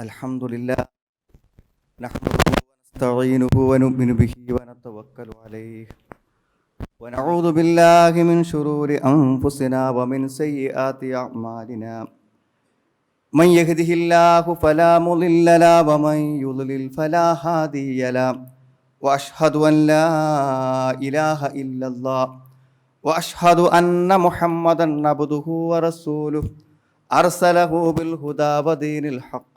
الحمد لله نحمده ونستعينه ونؤمن به ونتوكل عليه ونعوذ بالله من شرور أنفسنا ومن سيئات أعمالنا من يهده الله فلا مضل له ومن يضلل فلا هادي له وأشهد أن لا إله إلا الله وأشهد أن محمدا عبده ورسوله أرسله بالهدى ودين الحق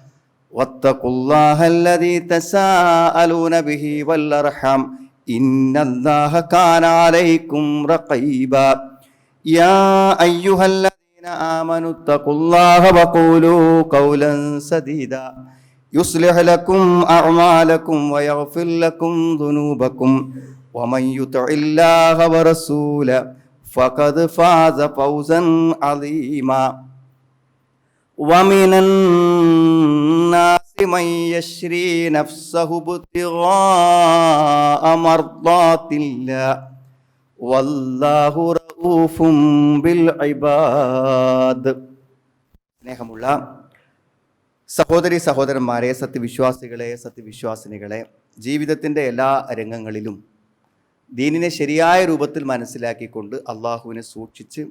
واتقوا الله الذي تساءلون به والأرحم إن الله كان عليكم رقيبا يا أيها الذين آمنوا اتقوا الله وقولوا قولا سديدا يصلح لكم أعمالكم ويغفر لكم ذنوبكم ومن يطع الله ورسوله فقد فاز فوزا عظيما ومن الناس من يشري نفسه ابتغاء مرضات الله والله رؤوف بالعباد സ്നേഹമുള്ള സഹോദരി സഹോദരന്മാരെ സത്യവിശ്വാസികളെ സത്യവിശ്വാസിനികളെ ജീവിതത്തിൻ്റെ എല്ലാ രംഗങ്ങളിലും ദീനിനെ ശരിയായ രൂപത്തിൽ മനസ്സിലാക്കിക്കൊണ്ട് അള്ളാഹുവിനെ സൂക്ഷിച്ച്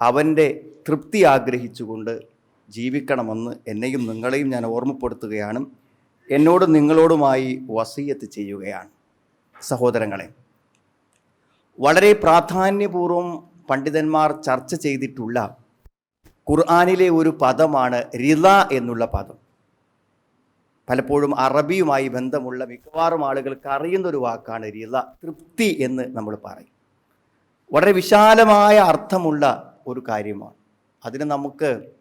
അവൻ്റെ തൃപ്തി ആഗ്രഹിച്ചുകൊണ്ട് ജീവിക്കണമെന്ന് എന്നെയും നിങ്ങളെയും ഞാൻ ഓർമ്മപ്പെടുത്തുകയാണ്. എന്നോടും നിങ്ങളോടുമായി വസീയത്ത് ചെയ്യുകയാണ്. സഹോദരങ്ങളെ വളരെ പ്രാധാന്യപൂർവം പണ്ഡിതന്മാർ ചർച്ച ചെയ്തിട്ടുള്ള ഖുർആാനിലെ ഒരു പദമാണ് റിള എന്നുള്ള പദം. പലപ്പോഴും അറബിയുമായി ബന്ധമുള്ള മിക്കവാറും ആളുകൾക്ക് അറിയുന്ന ഒരു വാക്കാണ് റിള തൃപ്തി എന്ന് നമ്മൾ പറയും. വളരെ വിശാലമായ അർത്ഥമുള്ള ഒരു കാര്യമാണ്. അതിന് നമുക്ക്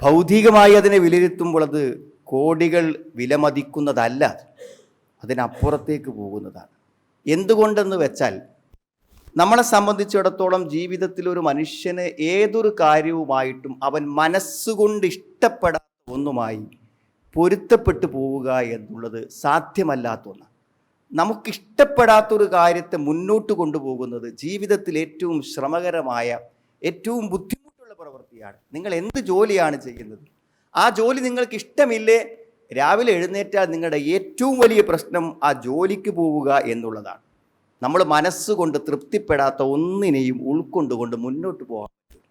ഭൗതികമായി അതിനെ വിലയിരുത്തുമ്പോൾ അത് കോടികൾ വിലമതിക്കുന്നതല്ല അതിനപ്പുറത്തേക്ക് പോകുന്നതാണ്. എന്തുകൊണ്ടെന്ന് വെച്ചാൽ നമ്മളെ സംബന്ധിച്ചിടത്തോളം ജീവിതത്തിൽ ഒരു മനുഷ്യന് ഏതൊരു കാര്യവുമായിട്ടും അവൻ മനസ്സുകൊണ്ട് ഇഷ്ടപ്പെടാത്ത ഒന്നുമായി പൊരുത്തപ്പെട്ടു പോവുക എന്നുള്ളത് സാധ്യമല്ലാത്ത ഒന്നാണ്. നമുക്കിഷ്ടപ്പെടാത്തൊരു കാര്യത്തെ മുന്നോട്ട് കൊണ്ടുപോകുന്നത് ജീവിതത്തിൽ ഏറ്റവും ശ്രമകരമായ ഏറ്റവും ബുദ്ധിമുട്ടുള്ള പ്രവൃത്തിയാണ്. നിങ്ങൾ എന്ത് ജോലിയാണ് ചെയ്യുന്നത്? ആ ജോലി നിങ്ങൾക്ക് ഇഷ്ടമില്ലേ? രാവിലെ എഴുന്നേറ്റാൽ നിങ്ങളുടെ ഏറ്റവും വലിയ പ്രശ്നം ആ ജോലിക്ക് പോവുക എന്നുള്ളതാണ്. നമ്മൾ മനസ്സുകൊണ്ട് തൃപ്തിപ്പെടാത്ത ഒന്നിനെയും ഉൾക്കൊണ്ടുകൊണ്ട് മുന്നോട്ട് പോകാൻ പറ്റും.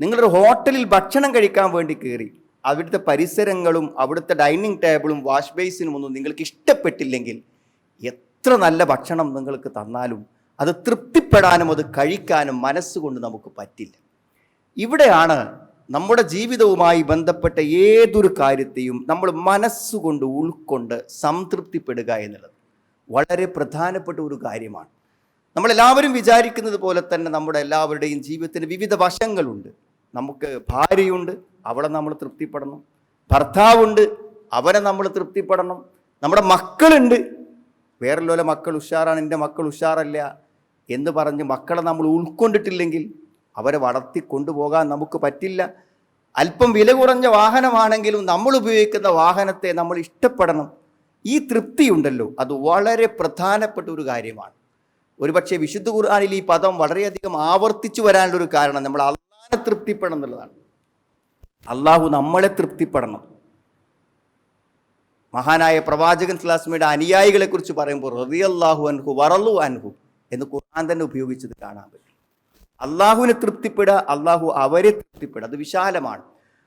നിങ്ങളൊരു ഹോട്ടലിൽ ഭക്ഷണം കഴിക്കാൻ വേണ്ടി കയറി അവിടുത്തെ പരിസരങ്ങളും അവിടുത്തെ ഡൈനിങ് ടേബിളും വാഷ് ബേസിനും ഒന്നും നിങ്ങൾക്ക് ഇഷ്ടപ്പെട്ടില്ലെങ്കിൽ എത്ര നല്ല ഭക്ഷണം നിങ്ങൾക്ക് തന്നാലും അത് തൃപ്തിപ്പെടാനും അത് കഴിക്കാനും മനസ്സുകൊണ്ട് നമുക്ക് പറ്റില്ല. ഇവിടെയാണ് നമ്മുടെ ജീവിതവുമായി ബന്ധപ്പെട്ട ഏതൊരു കാര്യത്തെയും നമ്മൾ മനസ്സുകൊണ്ട് ഉൾക്കൊണ്ട് സംതൃപ്തിപ്പെടുക എന്നുള്ളത് വളരെ പ്രധാനപ്പെട്ട ഒരു കാര്യമാണ്. നമ്മളെല്ലാവരും വിചാരിക്കുന്നത് പോലെ തന്നെ നമ്മുടെ എല്ലാവരുടെയും ജീവിതത്തിന് വിവിധ വശങ്ങളുണ്ട്. നമുക്ക് ഭാര്യയുണ്ട് അവളെ നമ്മൾ തൃപ്തിപ്പെടണം. ഭർത്താവുണ്ട് അവനെ നമ്മൾ തൃപ്തിപ്പെടണം. നമ്മുടെ മക്കളുണ്ട്. വേറെ മക്കൾ ഉഷാറാണ് എന്റെ മക്കൾ ഉഷാറല്ല എന്ന് പറഞ്ഞ് മക്കളെ നമ്മൾ ഉൾക്കൊണ്ടിട്ടില്ലെങ്കിൽ അവരെ വളർത്തി കൊണ്ടുപോകാൻ നമുക്ക് പറ്റില്ല. അല്പം വില കുറഞ്ഞ വാഹനമാണെങ്കിലും നമ്മൾ ഉപയോഗിക്കുന്ന വാഹനത്തെ നമ്മൾ ഇഷ്ടപ്പെടണം. ഈ തൃപ്തി ഉണ്ടല്ലോ അത് വളരെ പ്രധാനപ്പെട്ട ഒരു കാര്യമാണ്. ഒരുപക്ഷെ വിശുദ്ധ ഖുർആാനിൽ ഈ പദം വളരെയധികം ആവർത്തിച്ചു വരാനുള്ളൊരു കാരണം നമ്മൾ അള്ളാഹിനെ തൃപ്തിപ്പെടണം എന്നുള്ളതാണ്. അള്ളാഹു നമ്മളെ തൃപ്തിപ്പെടണം. മഹാനായ പ്രവാചകൻ സ്ലാസ്മിയുടെ അനുയായികളെ കുറിച്ച് പറയുമ്പോൾ റതിയല്ലാഹു അൻഹു വറലു അൻഹു എന്ന് ഖുർആൻ തന്നെ ഉപയോഗിച്ചത് കാണാൻ പറ്റും. അള്ളാഹുവിനെ തൃപ്തിപ്പെടുക അള്ളാഹു അവരെ തൃപ്തിപ്പെടുക. അത് വിശാലമാണ്.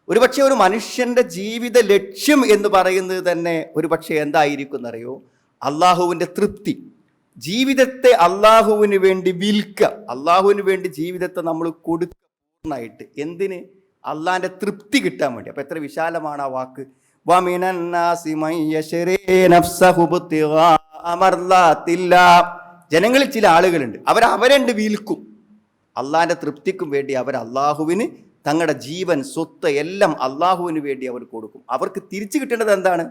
ഒരുപക്ഷെ ഒരു മനുഷ്യന്റെ ജീവിത ലക്ഷ്യം എന്ന് പറയുന്നത് തന്നെ ഒരുപക്ഷെ എന്തായിരിക്കും എന്നറിയോ അള്ളാഹുവിന്റെ തൃപ്തി. ജീവിതത്തെ അള്ളാഹുവിന് വേണ്ടി വിൽക്കുക. അള്ളാഹുവിന് വേണ്ടി ജീവിതത്തെ നമ്മൾ കൊടുക്കുക പൂർണമായിട്ട്. എന്തിന്? അള്ളാഹിന്റെ തൃപ്തി കിട്ടാൻ വേണ്ടി. അപ്പം എത്ര വിശാലമാണ് ആ വാക്ക്. ജനങ്ങളിൽ ചില ആളുകളുണ്ട്. അവർ വിൽക്കും. അള്ളാഹിന്റെ തൃപ്തിക്കും വേണ്ടി അവർ അള്ളാഹുവിന് തങ്ങളുടെ ജീവൻ സ്വത്ത് എല്ലാം അള്ളാഹുവിന് വേണ്ടി അവർ കൊടുക്കും. അവർക്ക് തിരിച്ചു കിട്ടേണ്ടത് എന്താണ്?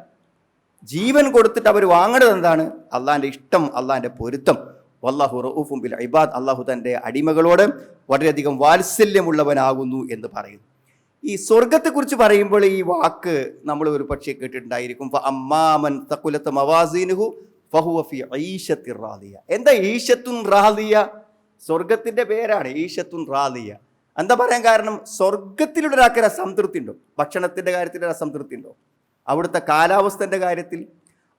ജീവൻ കൊടുത്തിട്ട് അവർ വാങ്ങേണ്ടത് എന്താണ്? അള്ളാഹിന്റെ ഇഷ്ടം അള്ളാഹിന്റെ പൊരുത്തം. വല്ലാഹു റഊഫും ബിൽ ഇബാദ്. അള്ളാഹു തന്റെ അടിമകളോട് വളരെയധികം വാത്സല്യമുള്ളവനാകുന്നു എന്ന് പറയുന്നു. ഈ സ്വർഗത്തെക്കുറിച്ച് പറയുമ്പോൾ ഈ വാക്ക് നമ്മൾ ഒരു പക്ഷേ കേട്ടിട്ടുണ്ടായിരിക്കും. മവാസീനുഹു റാദിയ എന്താ ഈശത്തുൻ റാദിയ സ്വർഗത്തിന്റെ പേരാണ് ഈശത്തുൻ റാദിയ എന്താ പറയാൻ കാരണം? സ്വർഗത്തിലൂടെ ഒരാൾക്ക് അസംതൃപ്തി ഉണ്ടോ? ഭക്ഷണത്തിന്റെ കാര്യത്തിൽ ഒരു അസംതൃപ്തി ഉണ്ടോ? അവിടുത്തെ കാലാവസ്ഥന്റെ കാര്യത്തിൽ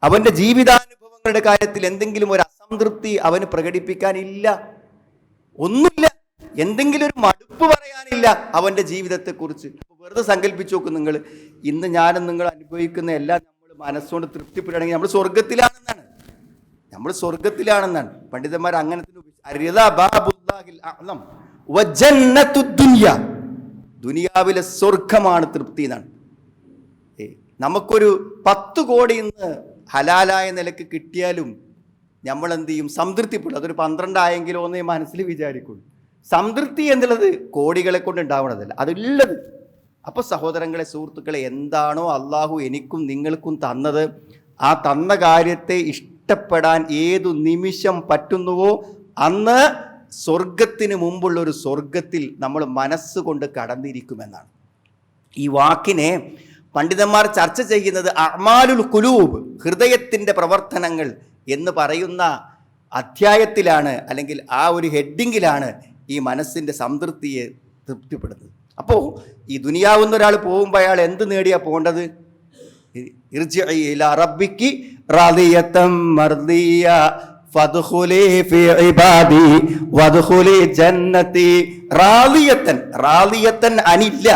അവന്റെ ജീവിതാനുഭവങ്ങളുടെ കാര്യത്തിൽ എന്തെങ്കിലും ഒരു അസംതൃപ്തി അവന് പ്രകടിപ്പിക്കാനില്ല. ഒന്നുമില്ല. എന്തെങ്കിലും ഒരു മടുപ്പ് പറയാനില്ല അവന്റെ ജീവിതത്തെക്കുറിച്ച്. വെറുതെ സങ്കല്പിച്ചു നോക്കും നിങ്ങൾ ഇന്ന് ഞാനും നിങ്ങൾ അനുഭവിക്കുന്ന എല്ലാം നമ്മൾ മനസ്സുകൊണ്ട് തൃപ്തിപ്പെടുകയാണെങ്കിൽ നമ്മൾ സ്വർഗത്തിലാണെന്നാണ് നമ്മൾ സ്വർഗത്തിലാണെന്നാണ് പണ്ഡിതന്മാർ അങ്ങനെ. ദുനിയാവിലെ സ്വർഗമാണ് തൃപ്തി എന്നാണ്. നമുക്കൊരു പത്ത് കോടി ഇന്ന് ഹലാലായ നിലയ്ക്ക് കിട്ടിയാലും നമ്മൾ എന്ത് ചെയ്യും? സംതൃപ്തിപ്പെടും. അതൊരു പന്ത്രണ്ടായെങ്കിലോ എന്നേ മനസ്സിൽ വിചാരിക്കുള്ളൂ. സംതൃപ്തി എന്നുള്ളത് കോടികളെ കൊണ്ട് ഉണ്ടാവണതല്ല. അതുള്ളത് അപ്പോൾ സഹോദരങ്ങളെ സുഹൃത്തുക്കളെ എന്താണോ അള്ളാഹു എനിക്കും നിങ്ങൾക്കും തന്നത് ആ തന്ന കാര്യത്തെ ഇഷ്ടപ്പെടാൻ ഏതു നിമിഷം പറ്റുന്നുവോ അന്ന് സ്വർഗത്തിന് മുമ്പുള്ള ഒരു സ്വർഗത്തിൽ നമ്മൾ മനസ്സുകൊണ്ട് കടന്നിരിക്കുമെന്നാണ്. ഈ വാക്കിനെ പണ്ഡിതന്മാർ ചർച്ച ചെയ്യുന്നത് അമാലുൽ കുലൂബ് ഹൃദയത്തിന്റെ പ്രവർത്തനങ്ങൾ എന്ന് പറയുന്ന അധ്യായത്തിലാണ് അല്ലെങ്കിൽ ആ ഒരു ഹെഡിങ്ങിലാണ് ഈ മനസ്സിന്റെ സംതൃപ്തിയെ തൃപ്തിപ്പെടുന്നത്. അപ്പോൾ ഈ ദുനിയാവുന്ന ഒരാൾ പോകുമ്പോൾ അയാൾ എന്ത് നേടിയാണ് പോകേണ്ടത്? ഇലാ അനില്ല.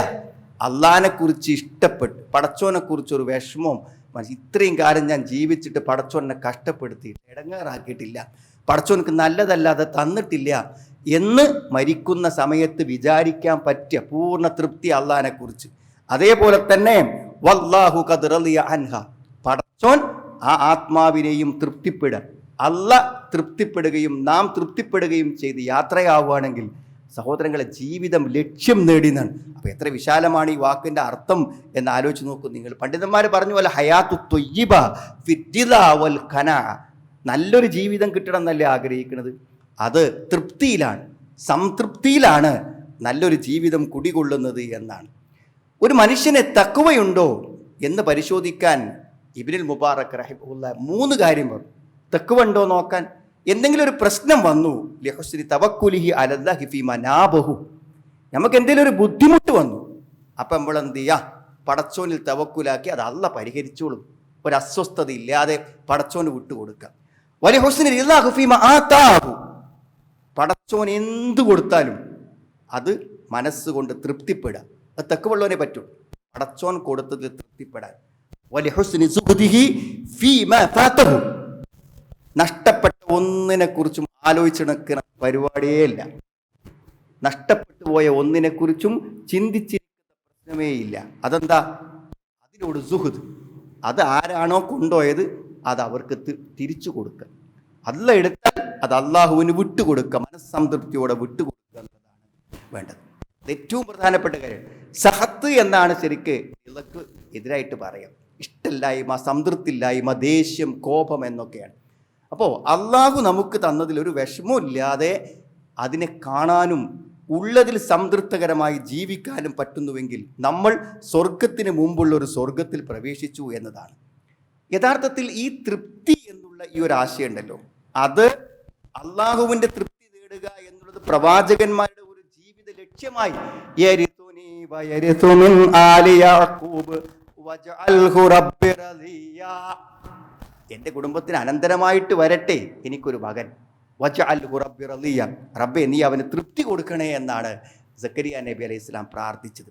അള്ളാനെ കുറിച്ച് ഇഷ്ടപ്പെട്ട് പടച്ചോനെ കുറിച്ച് ഒരു വിഷമവും ഇത്രയും കാലം ഞാൻ ജീവിച്ചിട്ട് പടച്ചോനെ കഷ്ടപ്പെടുത്തി ഇടങ്ങാറാക്കിയിട്ടില്ല പടച്ചോനക്ക് നല്ലതല്ലാതെ തന്നിട്ടില്ല എന്ന് മരിക്കുന്ന സമയത്ത് വിചാരിക്കാൻ പറ്റിയ പൂർണ തൃപ്തി അള്ളാനെ കുറിച്ച്. അതേപോലെ തന്നെ വല്ലാഹു കതിറലിയ അൻഹ. പടച്ചോൻ ആ ആത്മാവിനെയും തൃപ്തിപ്പെടുക അല്ല തൃപ്തിപ്പെടുകയും നാം തൃപ്തിപ്പെടുകയും ചെയ്ത് യാത്രയാവുകയാണെങ്കിൽ സഹോദരങ്ങളെ ജീവിതം ലക്ഷ്യം നേടിയെന്നാണ്. അപ്പോൾ എത്ര വിശാലമാണ് ഈ വാക്കിന്റെ അർത്ഥം എന്ന് ആലോചിച്ച് നോക്കൂ നിങ്ങൾ. പണ്ഡിതന്മാർ പറഞ്ഞ പോലെ ഹയാത്തു തൊയ്യബ ഫിറ്റിദ വൽ ഖന. നല്ലൊരു ജീവിതം കിട്ടണം എന്നല്ലേ ആഗ്രഹിക്കുന്നത്? അത് തൃപ്തിയിലാണ് സംതൃപ്തിയിലാണ് നല്ലൊരു ജീവിതം കുടികൊള്ളുന്നത് എന്നാണ്. ഒരു മനുഷ്യനെ തക്കുവയുണ്ടോ എന്ന് പരിശോധിക്കാൻ ഇബിനിൽ മുബാറക് റഹിബുല്ല മൂന്ന് കാര്യം പറഞ്ഞു. തെക്കുവ ഉണ്ടോ നോക്കാൻ എന്തെങ്കിലും ഒരു പ്രശ്നം വന്നു. ലഹുസ്രി തവക്കുലിഹി അലല്ലാഹി ഹിഫി മനാബഹു. നമുക്ക് എന്തെങ്കിലും ഒരു ബുദ്ധിമുട്ട് വന്നു. അപ്പം നമ്മൾ എന്ത് ചെയ്യാ? പടച്ചോനിൽ തവക്കുലാക്കി അത് അല്ല പരിഹരിച്ചോളും. ഒരു അസ്വസ്ഥത ഇല്ലാതെ പടച്ചോന് വിട്ടുകൊടുക്കാം വലിയ ഹുസ്നി ഹുഫീമ ആ ആതാഹു. പടച്ചോൻ എന്ത് കൊടുത്താലും അത് മനസ്സുകൊണ്ട് തൃപ്തിപ്പെടുക. അത് തെക്കുവള്ളവനെ പറ്റും. പടച്ചോൻ കൊടുത്തതിൽ തൃപ്തിപ്പെടാൻ. നഷ്ടപ്പെട്ട ഒന്നിനെ കുറിച്ചും ആലോചിച്ച് നടക്കുന്ന പരിപാടിയേ ഇല്ല. നഷ്ടപ്പെട്ടു പോയ ഒന്നിനെ കുറിച്ചും ചിന്തിച്ചിരിക്കുന്ന പ്രശ്നമേ ഇല്ല. അതെന്താ? അതിനോട് സുഹൃദ്. അത് ആരാണോ കൊണ്ടുപോയത് അത് അവർക്ക് തിരിച്ചു കൊടുക്കുക അല്ല എടുത്താൽ അത് അള്ളാഹുവിന് വിട്ടുകൊടുക്കുക മനസ്സംതൃപ്തിയോടെ വിട്ടുകൊടുക്കുക എന്നതാണ് വേണ്ടത്. ഏറ്റവും പ്രധാനപ്പെട്ട കാര്യം. സഹത്ത് എന്നാണ് ശരിക്ക് ഇളക്ക് എതിരായിട്ട് പറയാം. ഇഷ്ടമില്ലായ്മ സംതൃപ്തിയില്ലായ്മ ദേഷ്യം കോപം എന്നൊക്കെയാണ്. അപ്പോൾ അള്ളാഹു നമുക്ക് തന്നതിൽ ഒരു വിഷമമില്ലാതെ അതിനെ കാണാനും ഉള്ളതിൽ സംതൃപ്തകരമായി ജീവിക്കാനും പറ്റുന്നുവെങ്കിൽ നമ്മൾ സ്വർഗത്തിന് മുമ്പുള്ള ഒരു സ്വർഗത്തിൽ പ്രവേശിച്ചു എന്നതാണ്. യഥാർത്ഥത്തിൽ ഈ തൃപ്തി എന്നുള്ള ഈ ഒരു ആശയം ഉണ്ടല്ലോ. അത് അള്ളാഹുവിന്റെ തൃപ്തി നേടുക എന്നുള്ളത് പ്രവാചകന്മാരുടെ റളിയാ. എന്റെ കുടുംബത്തിന് അനന്തരമായിട്ട് വരട്ടെ എനിക്കൊരു മകൻ റബ്ബി നീ അവന് തൃപ്തി കൊടുക്കണേ എന്നാണ് സക്കരിയ നബി അലൈഹി ഇസ്ലാം പ്രാർത്ഥിച്ചത്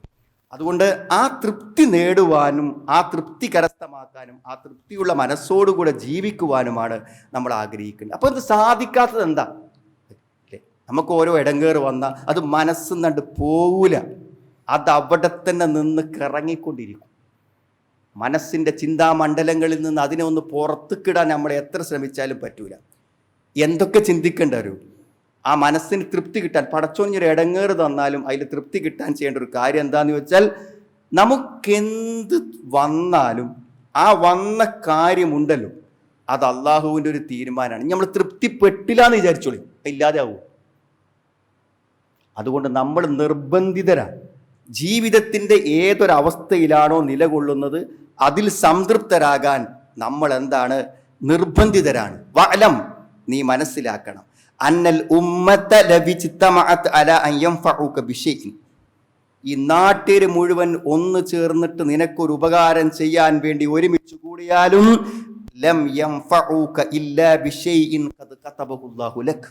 അതുകൊണ്ട് ആ തൃപ്തി നേടുവാനും ആ തൃപ്തി കരസ്ഥമാക്കാനും ആ തൃപ്തിയുള്ള മനസ്സോടുകൂടെ ജീവിക്കുവാനുമാണ് നമ്മൾ ആഗ്രഹിക്കുന്നത് അപ്പോൾ ഇത് സാധിക്കാത്തത് എന്താ? നമുക്ക് ഓരോ ഇടങ്കേറ് വന്നാൽ അത് മനസ്സിൽ നിന്നണ്ട് പോവില്ല അത് അവിടെ തന്നെ നിന്ന് കറങ്ങിക്കൊണ്ടിരിക്കും. മനസ്സിന്റെ ചിന്താമണ്ഡലങ്ങളിൽ നിന്ന് അതിനെ ഒന്ന് പുറത്തുക്കിടാൻ നമ്മൾ എത്ര ശ്രമിച്ചാലും പറ്റൂല. എന്തൊക്കെ ചിന്തിക്കേണ്ട ഒരു ആ മനസ്സിന് തൃപ്തി കിട്ടാൻ പടച്ചോഞ്ഞൊരു ഇടങ്ങേറ് തന്നാലും അതിൽ തൃപ്തി കിട്ടാൻ ചെയ്യേണ്ട ഒരു കാര്യം എന്താന്ന് വെച്ചാൽ നമുക്കെന്ത് വന്നാലും ആ വന്ന കാര്യമുണ്ടല്ലോ. അത് അള്ളാഹുവിന്റെ ഒരു തീരുമാനമാണ്. നമ്മൾ തൃപ്തിപ്പെട്ടില്ല എന്ന് വിചാരിച്ചോളി. ഇല്ലാതെ ആവും. അതുകൊണ്ട് നമ്മൾ നിർബന്ധിതരാണ് ജീവിതത്തിന്റെ ഏതൊരവസ്ഥയിലാണോ നിലകൊള്ളുന്നത് അതിൽ സംതൃപ്തരാകാൻ നമ്മൾ എന്താണ്? നിർബന്ധിതരാണ്. വലം നീ മനസ്സിലാക്കണം. അന്നൽ ഉമ്മത്ത അല ബിശൈഇൻ ഈ നാട്ടിൽ മുഴുവൻ ഒന്ന് ചേർന്നിട്ട് നിനക്കൊരു ഉപകാരം ചെയ്യാൻ വേണ്ടി ഒരുമിച്ച് കൂടിയാലും ലം ഇല്ലാ ബിശൈഇൻ ഖദ് കതബഹുല്ലാഹു ലക്.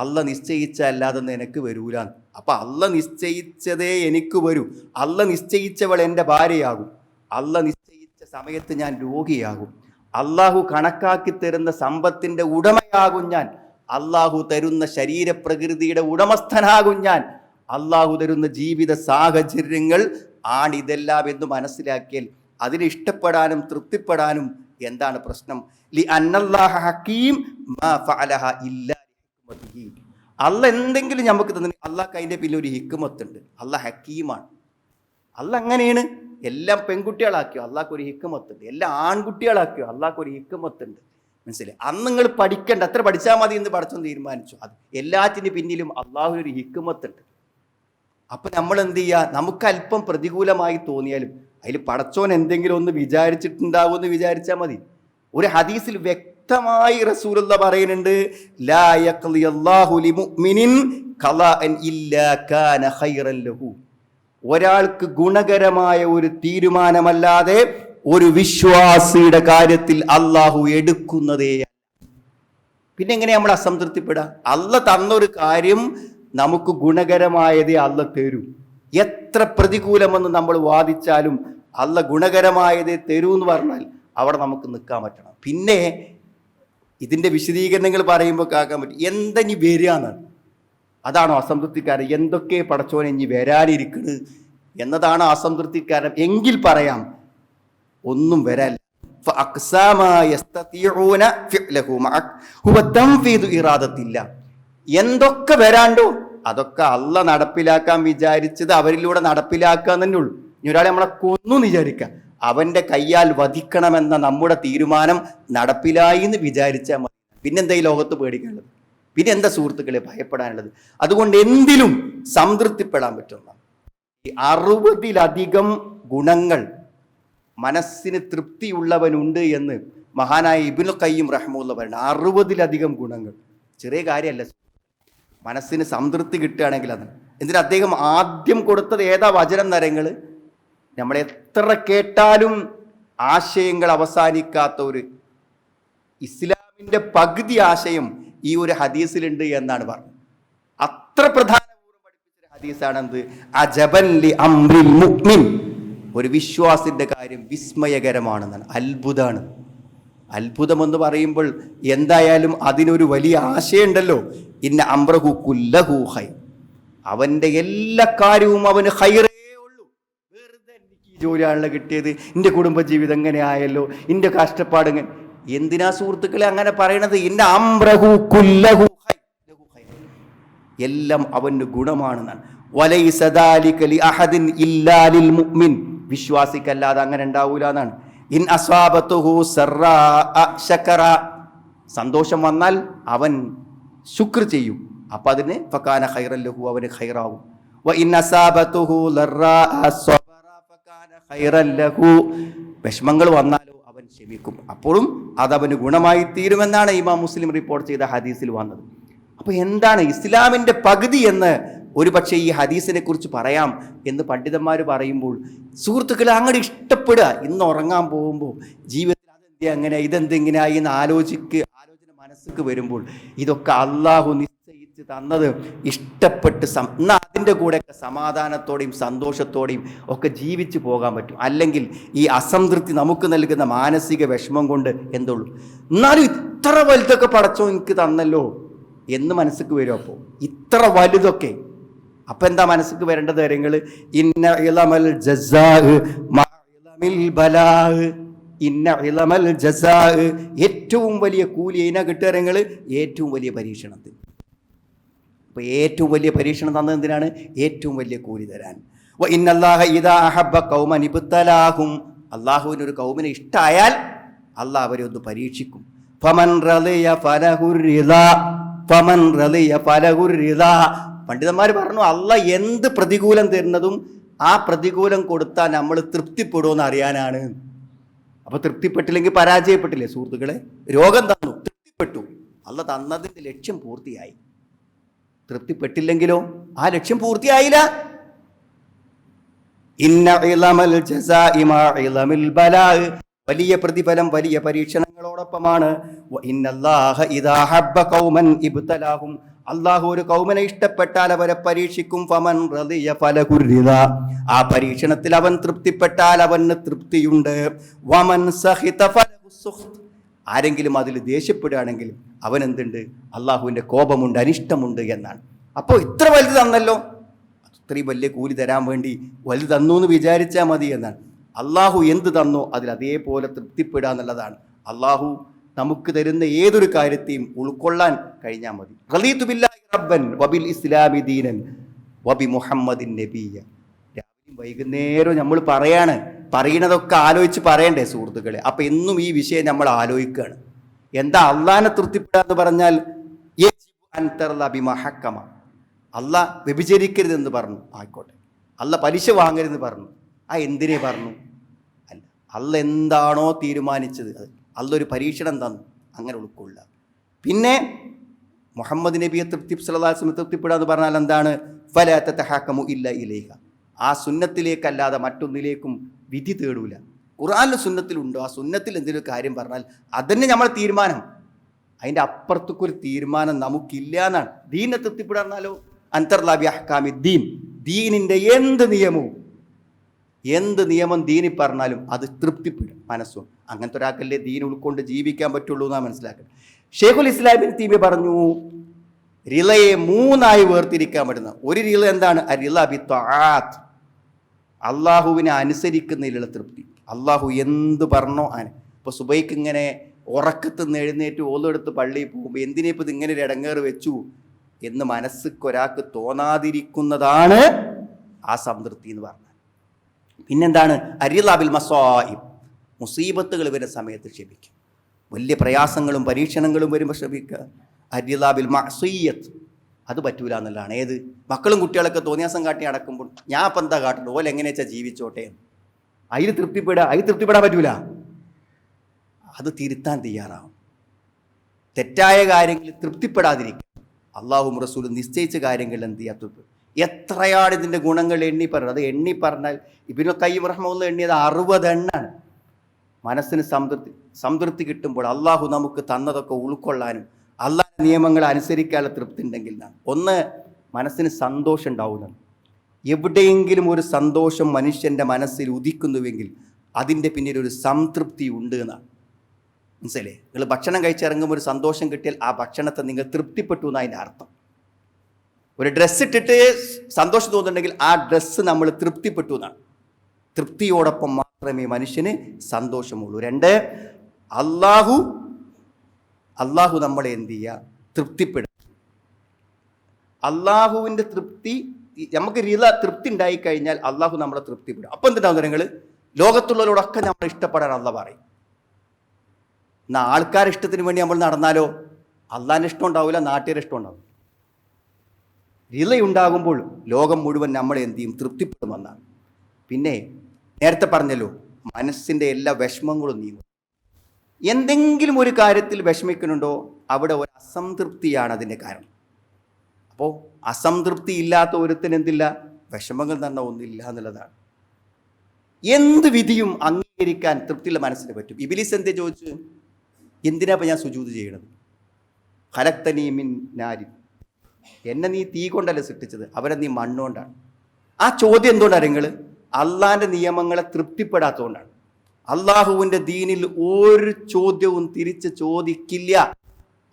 അല്ല നിശ്ചയിച്ച അല്ലാതെ നിനക്ക് വരൂല അപ്പം അല്ല നിശ്ചയിച്ചതേ എനിക്ക് വരൂ. അല്ല നിശ്ചയിച്ചവൾ എന്റെ ഭാര്യയാകും. അല്ല നിശ്ചയിച്ച സമയത്ത് ഞാൻ രോഗിയാകും. അള്ളാഹു കണക്കാക്കി തരുന്ന സമ്പത്തിന്റെ ഉടമയാകും ഞാൻ. അള്ളാഹു തരുന്ന ശരീരപ്രകൃതിയുടെ ഉടമസ്ഥനാകും ഞാൻ. അള്ളാഹു തരുന്ന ജീവിത സാഹചര്യങ്ങൾ ആണിതെല്ലാം എന്ന് മനസ്സിലാക്കിയാൽ അതിന് ഇഷ്ടപ്പെടാനും തൃപ്തിപ്പെടാനും എന്താണ് പ്രശ്നം? ലി അന്നല്ലാഹ ഹക്കീം മാ ഫഅലഹ ഇല്ലാ. അല്ല എന്തെങ്കിലും നമുക്ക് തന്നെ അള്ളാഹ് അതിന്റെ പിന്നെ ഒരു ഹിക്കുമത്തുണ്ട് അല്ല ഹക്കീമാണ്. അല്ല അങ്ങനെയാണ്. എല്ലാം പെൺകുട്ടികളാക്കിയോ അള്ളാഹ്ക്ക് ഒരു ഹിക്കുമത്തുണ്ട് എല്ലാം ആൺകുട്ടികളാക്കിയോ അള്ളാഹ്ക്ക് ഒരു ഹിക്കുമത്തുണ്ട് മനസ്സിലായി? അന്ന് നിങ്ങൾ പഠിക്കേണ്ട. എത്ര പഠിച്ചാൽ മതി എന്ന് പഠിച്ചൊന്ന് തീരുമാനിച്ചു. അത് എല്ലാറ്റിന് പിന്നിലും അള്ളാഹു ഒരു ഹിക്കുമത്തുണ്ട് അപ്പം നമ്മൾ എന്ത് ചെയ്യുക നമുക്ക് അല്പം പ്രതികൂലമായി തോന്നിയാലും അതിൽ പടച്ചോൻ എന്തെങ്കിലും ഒന്ന് വിചാരിച്ചിട്ടുണ്ടാവുമെന്ന് വിചാരിച്ചാൽ മതി. ഒരു ഹദീസിൽ വ്യക്തമായി റസൂലുള്ള പറയുന്നുണ്ട് ഒരാൾക്ക് ഗുണകരമായ ഒരു തീരുമാനമല്ലാതെ ഒരു വിശ്വാസിയുടെ കാര്യത്തിൽ അള്ളാഹു എടുക്കുന്നതേ പിന്നെ എങ്ങനെ നമ്മൾ അസംതൃപ്തിപ്പെടുക അല്ല തന്നൊരു കാര്യം നമുക്ക് ഗുണകരമായതേ അല്ല തരൂ. എത്ര പ്രതികൂലമെന്ന് നമ്മൾ വാദിച്ചാലും അല്ല ഗുണകരമായതേ തരൂ എന്ന് പറഞ്ഞാൽ അവിടെ നമുക്ക് നിൽക്കാൻ പറ്റണം. പിന്നെ ഇതിന്റെ വിശദീകരണങ്ങൾ പറയുമ്പോൾ കേൾക്കാൻ പറ്റും. എന്തെനി വരികയെന്നാണ് അതാണോ അസംതൃപ്തിക്കാരൻ എന്തൊക്കെ പടച്ചോൻ ഇനി വരാനിരിക്കുന്നത് എന്നതാണ് അസംതൃപ്തിക്കാരൻ എങ്കിൽ പറയാം ഒന്നും വരാൻ എന്തൊക്കെ വരാണ്ടോ അതൊക്കെ അല്ല നടപ്പിലാക്കാൻ വിചാരിച്ചത് അവരിലൂടെ നടപ്പിലാക്കാൻ തന്നെ ഉള്ളൂ. ഇനി ഒരാളെ നമ്മളെ കൊന്നു വിചാരിക്കാം. അവന്റെ കയ്യാൽ വധിക്കണമെന്ന നമ്മുടെ തീരുമാനം നടപ്പിലായി എന്ന് വിചാരിച്ചാൽ മതി. പിന്നെന്താ ഈ ലോകത്ത് പേടിക്കാനുള്ളത്? പിന്നെ എന്താ സുഹൃത്തുക്കളെ ഭയപ്പെടാനുള്ളത്? അതുകൊണ്ട് എന്തിലും സംതൃപ്തിപ്പെടാൻ പറ്റുന്ന അറുപതിലധികം ഗുണങ്ങൾ മനസ്സിന് തൃപ്തിയുള്ളവനുണ്ട് എന്ന് മഹാനായ ഇബിനു കയ്യും റഹ്മുള്ള പറയുന്നത് അറുപതിലധികം ഗുണങ്ങൾ. ചെറിയ കാര്യമല്ല. മനസ്സിന് സംതൃപ്തി കിട്ടുകയാണെങ്കിൽ അത് എന്തിനാ അദ്ദേഹം ആദ്യം കൊടുത്തത് ഏതാ വചനം നരങ്ങൾ നമ്മൾ എത്ര കേട്ടാലും ആശയങ്ങൾ അവസാനിക്കാത്ത ഒരു ഇസ്ലാമിന്റെ പകുതി ആശയം ഈ ഒരു ഹദീസിലുണ്ട് എന്നാണ് പറഞ്ഞത്. അത്ര പ്രധാനപൂർവം പഠിപ്പിച്ച ഹദീസാണെന്ത്? അജബൻ ലി അംറിൽ മുക്മിൻ ഒരു വിശ്വാസിന്റെ കാര്യം വിസ്മയകരമാണെന്നാണ് അത്ഭുതമാണ്. അത്ഭുതമെന്ന് പറയുമ്പോൾ എന്തായാലും അതിനൊരു വലിയ ആശയമുണ്ടല്ലോ. ഇന്ന അംറഹു കുല്ലഹു ഹൈ അവന്റെ എല്ലാ കാര്യവും അവന് ഹൈറേ ഉള്ളൂ വെറുതെ എനിക്ക് ഈ ജോലിയാണല്ലോ കിട്ടിയത്. എന്റെ കുടുംബജീവിതം എങ്ങനെ ആയല്ലോ എന്റെ കഷ്ടപ്പാട് എങ്ങനെ? എന്തിനാ സുഹൃത്തുക്കളെ അങ്ങനെ പറയണത്? എന്റെ അംറഹു കുല്ലഹു എല്ലാം അവന് ഗുണമാണെന്നാണ്. വിശ്വാസിക്കല്ലാതെ അങ്ങനെ ഉണ്ടാവൂല എന്നാണ്. ഇൻ അസ്വാബത്തുഹു സന്തോഷം വന്നാൽ അവൻ ശുക്ർ ചെയ്യും. അപ്പൊ അതിന് ഫക്കാന ഖൈറൻ ലഹു അവന് ഖൈറാവും. വ ഇൻ അസാബത്തുഹു ലറാഅ സ്വബറ ഫകാന ഖൈറൻ ലഹു വിഷമങ്ങൾ വന്നാലോ അവൻ ക്ഷമിക്കും. അപ്പോഴും അതവന് ഗുണമായി തീരുമെന്നാണ് ഇമാം മുസ്ലിം റിപ്പോർട്ട് ചെയ്ത ഹദീസിൽ വന്നത്. അപ്പോൾ എന്താണ് ഇസ്ലാമിന്റെ പകുതി എന്ന് ഒരു പക്ഷേ ഈ ഹദീസിനെ കുറിച്ച് പറയാം എന്ന് പണ്ഡിതന്മാർ പറയുമ്പോൾ സുഹൃത്തുക്കളെ അങ്ങോട്ട് ഇഷ്ടപ്പെടുക. ഇന്ന് ഉറങ്ങാൻ പോകുമ്പോൾ ജീവിതത്തിൽ അതെന്ത് അങ്ങനെ ഇതെന്തെങ്ങനെയായി എന്ന് ആലോചിക്ക് ആലോചന മനസ്സിക്ക് വരുമ്പോൾ ഇതൊക്കെ അള്ളാഹു നിശ്ചയിച്ച് തന്നത് ഇഷ്ടപ്പെട്ട് സം എന്നാ അതിന്റെ കൂടെയൊക്കെ സമാധാനത്തോടെയും സന്തോഷത്തോടെയും ഒക്കെ ജീവിച്ചു പോകാൻ പറ്റും. അല്ലെങ്കിൽ ഈ അസംതൃപ്തി നമുക്ക് നൽകുന്ന മാനസിക വിഷമം കൊണ്ട് എന്തുള്ളൂ? എന്നാലും ഇത്ര വലുതൊക്കെ പടച്ചോ എനിക്ക് തന്നല്ലോ എന്ന് മനസ്സിക്ക് വരും അപ്പോൾ. ഇത്ര വലുതൊക്കെ. അപ്പം എന്താ മനസ്സിക്ക് വരേണ്ട കാര്യങ്ങൾ? ഇന്ന ഇളമൽ ജസാഹ്മിൽ മാ ഇളമിൽ ബലാ ഇന്ന ഇളമൽ ജസാഹ്. ഏറ്റവും വലിയ കൂലി ഇന കിട്ടുകയങ്ങൾ ഏറ്റവും വലിയ പരീക്ഷണത്തിൽ അപ്പോൾ ഏറ്റവും വലിയ പരീക്ഷണം തന്നത് എന്തിനാണ്? ഏറ്റവും വലിയ കൂലി തരാൻ. ഇന്നല്ലാഹ ഇദാ അഹബ്ബ കൗമൻ ഇബുത്തലാഹും അള്ളാഹുവിന് ഒരു കൗമിനെ ഇഷ്ടമായാൽ അള്ളാഹ് അവരെ ഒന്ന് പരീക്ഷിക്കും. ഫമൻ റളിയ ഫലഹുർ റിളാ ഫമൻ റളിയ ഫലഹുർ റിളാ പണ്ഡിതന്മാർ പറഞ്ഞു അല്ല എന്ത് പ്രതികൂലം തരുന്നതും ആ പ്രതികൂലം കൊടുത്താൽ നമ്മൾ തൃപ്തിപ്പെടുമെന്ന് അറിയാനാണ്. അപ്പോൾ തൃപ്തിപ്പെട്ടില്ലെങ്കിൽ പരാജയപ്പെട്ടില്ലേ സുഹൃത്തുക്കളെ? രോഗം തന്നു തൃപ്തിപ്പെട്ടു. അല്ല തന്നതിന്റെ ലക്ഷ്യം പൂർത്തിയായി. തൃപ്തിപ്പെട്ടില്ലെങ്കിലോ? ആ ലക്ഷ്യം പൂർത്തിയായില്ല. വലിയ പ്രതിഫലം വലിയ പരീക്ഷണങ്ങളോടൊപ്പമാണ്. അള്ളാഹു ഒരു കൗമനെ ഇഷ്ടപ്പെട്ടാൽ അവരെ പരീക്ഷിക്കും. ഫമൻ ആ പരീക്ഷണത്തിൽ അവൻ തൃപ്തിപ്പെട്ടാൽ അവന് തൃപ്തിയുണ്ട്. വമൻ സഹിത ഫലഹു സുഖ്ത്. ആരെങ്കിലും അതിൽ ദേഷ്യപ്പെടുകയാണെങ്കിൽ അവൻ എന്തുണ്ട് അള്ളാഹുവിന്റെ കോപമുണ്ട് അനിഷ്ടമുണ്ട് എന്നാണ്. അപ്പോൾ ഇത്ര വലുത് തന്നല്ലോ. അത്രയും വലിയ കൂലി തരാൻ വേണ്ടി വലുത് തന്നു എന്ന് വിചാരിച്ചാൽ മതി എന്നാണ്. അള്ളാഹു എന്ത് തന്നോ അതിൽ അതേപോലെ തൃപ്തിപ്പെടുക എന്നുള്ളതാണ്. അള്ളാഹു നമുക്ക് തരുന്ന ഏതൊരു കാര്യത്തെയും ഉൾക്കൊള്ളാൻ കഴിഞ്ഞാൽ മതി. റബ്ബൻ വബിൽ ഇസ്ലാമി ദീനൻ വബി മുഹമ്മദിൻ നബിയ രാവിലെയും വൈകുന്നേരവും നമ്മൾ പറയാണ് പറയണതൊക്കെ ആലോചിച്ച് പറയണ്ടേ സുഹൃത്തുക്കളെ? അപ്പൊ എന്നും ഈ വിഷയം നമ്മൾ ആലോചിക്കുകയാണ്. എന്താ അള്ളാനെ തൃപ്തിപ്പെടുക എന്ന് പറഞ്ഞാൽ യജിബു അൻ തർള ബിമഹക്കമ അല്ല വ്യഭിചരിക്കരുതെന്ന് പറഞ്ഞു. ആയിക്കോട്ടെ. അല്ല പലിശ വാങ്ങരുതെന്ന് പറഞ്ഞു. ആ എന്തിനെ പറഞ്ഞു? അല്ല അല്ല എന്താണോ തീരുമാനിച്ചത്. അത് അല്ല ഒരു പരീക്ഷണം തന്നു. അങ്ങനെ ഉൾക്കൊള്ളുക. പിന്നെ മുഹമ്മദ് നബിയെ തൃപ്തി സലഹാസ്മ തൃപ്തിപ്പെടാന്ന് പറഞ്ഞാൽ എന്താണ്? ഫലത്തെ ഹാക്കമു ഇല്ല ഇലേഹ. ആ സുന്നത്തിലേക്കല്ലാതെ മറ്റൊന്നിലേക്കും വിധി തേടൂല. ഖുറാനിൽ സുന്നത്തിലുണ്ടോ ആ സുന്നത്തിൽ എന്തെങ്കിലും കാര്യം പറഞ്ഞാൽ അതന്നെ നമ്മളെ തീരുമാനം. അതിന്റെ അപ്പുറത്തേക്കൊരു തീരുമാനം നമുക്കില്ല എന്നാണ്. ദീനെ തൃപ്തിപ്പെടാന്നാലോ അന്തർലാബി അഹ്കാമി ദീൻ. ദീനിന്റെ എന്ത് നിയമവും എന്ത് നിയമം ദീനി പറഞ്ഞാലും അത് തൃപ്തിപ്പെടും മനസ്സും. അങ്ങനത്തെ ഒരാൾക്കല്ലേ ദീൻ ഉൾക്കൊണ്ട് ജീവിക്കാൻ പറ്റുള്ളൂ എന്നാണ് മനസ്സിലാക്കുന്നത്. ഷെയ്ഖുൽ ഇസ്ലാമിൻ തീമി പറഞ്ഞു റിലയെ മൂന്നായി വേർതിരിക്കാൻ പറ്റുന്ന ഒരു റില എന്താണ്? ആ റില ബി ത്വാഅത്ത്. അള്ളാഹുവിനെ അനുസരിക്കുന്നതിലുള്ള തൃപ്തി. അള്ളാഹു എന്ത് പറഞ്ഞോ ആന. ഇപ്പോൾ സുബൈക്ക് ഇങ്ങനെ ഉറക്കത്ത് നിന്ന് എഴുന്നേറ്റ് ഓലെടുത്ത് പള്ളിയിൽ പോകുമ്പോൾ എന്തിനെ ഇപ്പോൾ ഇങ്ങനെ ഒരു ഇടങ്ങേറ് വെച്ചു? എന്ന് മനസ്സിക്ക് ഒരാൾക്ക് തോന്നാതിരിക്കുന്നതാണ് ആ സംതൃപ്തി എന്ന് പറഞ്ഞാൽ. പിന്നെന്താണ്? അരിലാബിൽ മസ്വായിബ് മുസീബത്തുകൾ വരുന്ന സമയത്ത് ക്ഷമിക്കും. വലിയ പ്രയാസങ്ങളും പരീക്ഷണങ്ങളും വരുമ്പോൾ ക്ഷമിക്കുക. അരിലാബിൽ മസീയത്ത് അത് പറ്റൂല എന്നുള്ളതാണ്. ഏത്? മക്കളും കുട്ടികളൊക്കെ തോന്നിയാസം കാട്ടി അടക്കുമ്പോൾ ഞാൻ അപ്പം എന്താ കാട്ടുണ്ട്? ഓല എങ്ങനെ വെച്ചാൽ ജീവിച്ചോട്ടെ? അതിൽ തൃപ്തിപ്പെടുക അതിൽ തൃപ്തിപ്പെടാൻ പറ്റൂല. അത് തിരുത്താൻ തയ്യാറാവും തെറ്റായ കാര്യങ്ങളിൽ തൃപ്തിപ്പെടാതിരിക്കും അള്ളാഹു റസൂൽ നിശ്ചയിച്ച കാര്യങ്ങളിൽ എന്ത് ചെയ്യാ എത്രയാണ് ഇതിന്റെ ഗുണങ്ങൾ എണ്ണി പറഞ്ഞത്? അത് എണ്ണി പറഞ്ഞാൽ ഇബിനു കയ്യം റഹ്മുള്ള എണ്ണിയത് അറുപതെണ്ണാണ് മനസ്സിന് സംതൃപ്തി സംതൃപ്തി കിട്ടുമ്പോൾ അള്ളാഹു നമുക്ക് തന്നതൊക്കെ ഉൾക്കൊള്ളാനും അള്ളാഹ് നിയമങ്ങൾ അനുസരിക്കാനുള്ള തൃപ്തി ഉണ്ടെങ്കിൽ ഒന്ന് മനസ്സിന് സന്തോഷം ഉണ്ടാവുന്നത് എവിടെയെങ്കിലും ഒരു സന്തോഷം മനുഷ്യന്റെ മനസ്സിൽ ഉദിക്കുന്നുവെങ്കിൽ അതിന്റെ പിന്നിൽ ഒരു സംതൃപ്തി ഉണ്ട് എന്നാണ് മനസ്സിലേ നിങ്ങൾ ഭക്ഷണം കഴിച്ചിറങ്ങുമ്പോൾ ഒരു സന്തോഷം കിട്ടിയാൽ ആ ഭക്ഷണത്തെ നിങ്ങൾ തൃപ്തിപ്പെട്ടു എന്നാണ് അതിന്റെ അർത്ഥം. ഒരു ഡ്രസ്സ് ഇട്ടിട്ട് സന്തോഷം തോന്നുന്നുണ്ടെങ്കിൽ ആ ഡ്രസ്സ് നമ്മൾ തൃപ്തിപ്പെട്ടു എന്നാണ്. തൃപ്തിയോടൊപ്പം മാത്രമേ മനുഷ്യന് സന്തോഷമുള്ളൂ. രണ്ട് അള്ളാഹു അള്ളാഹു നമ്മളെ എന്ത് ചെയ്യുക തൃപ്തിപ്പെടും അള്ളാഹുവിന്റെ തൃപ്തി നമുക്ക് രീത തൃപ്തി ഉണ്ടായിക്കഴിഞ്ഞാൽ അള്ളാഹു നമ്മളെ തൃപ്തിപ്പെടും. അപ്പം എന്തുണ്ടാവും നിങ്ങൾ ലോകത്തുള്ളവരോടൊക്കെ നമ്മൾ ഇഷ്ടപ്പെടാൻ അള്ള പറയും. എന്നാൽ ആൾക്കാരുടെ ഇഷ്ടത്തിന് വേണ്ടി നമ്മൾ നടന്നാലോ? അള്ളാഹിന്റെ ഇഷ്ടം ഉണ്ടാവില്ല നാട്ടുകാരുടെ ഇഷ്ടം ഉണ്ടാവും റിലയുണ്ടാകുമ്പോൾ ലോകം മുഴുവൻ നമ്മളെ എന്ത് ചെയ്യും? തൃപ്തിപ്പെടുമെന്നാണ് പിന്നെ നേരത്തെ പറഞ്ഞല്ലോ മനസ്സിന്റെ എല്ലാ വിഷമങ്ങളും നീങ്ങും. എന്തെങ്കിലും ഒരു കാര്യത്തിൽ വിഷമിക്കുന്നുണ്ടോ അവിടെ ഒരു അസംതൃപ്തിയാണ് അതിന്റെ കാരണം. അപ്പോൾ അസംതൃപ്തി ഇല്ലാത്ത ഒരുത്തിന് എന്തില്ല? വിഷമങ്ങൾ തന്നെ ഒന്നില്ല എന്നുള്ളതാണ്. എന്ത് വിധിയും അംഗീകരിക്കാൻ തൃപ്തിയുള്ള മനസ്സിന് പറ്റും. ഇബിലിസ് എന്തേ ചോദിച്ചു? എന്തിനാ ഞാൻ സുജൂത് ചെയ്യണത്? ഹലക്തനീ മിൻ നാരി. എന്നെ നീ തീ കൊണ്ടല്ല സൃഷ്ടിച്ചത്? അവരെ നീ മണ്ണുകൊണ്ടാണ്. ആ ചോദ്യം എന്തുകൊണ്ടാണ് നിങ്ങൾ? അള്ളാന്റെ നിയമങ്ങളെ തൃപ്തിപ്പെടാത്തതുകൊണ്ടാണ്. അള്ളാഹുവിന്റെ ദീനിൽ ഒരു ചോദ്യവും തിരിച്ച് ചോദിക്കില്ല.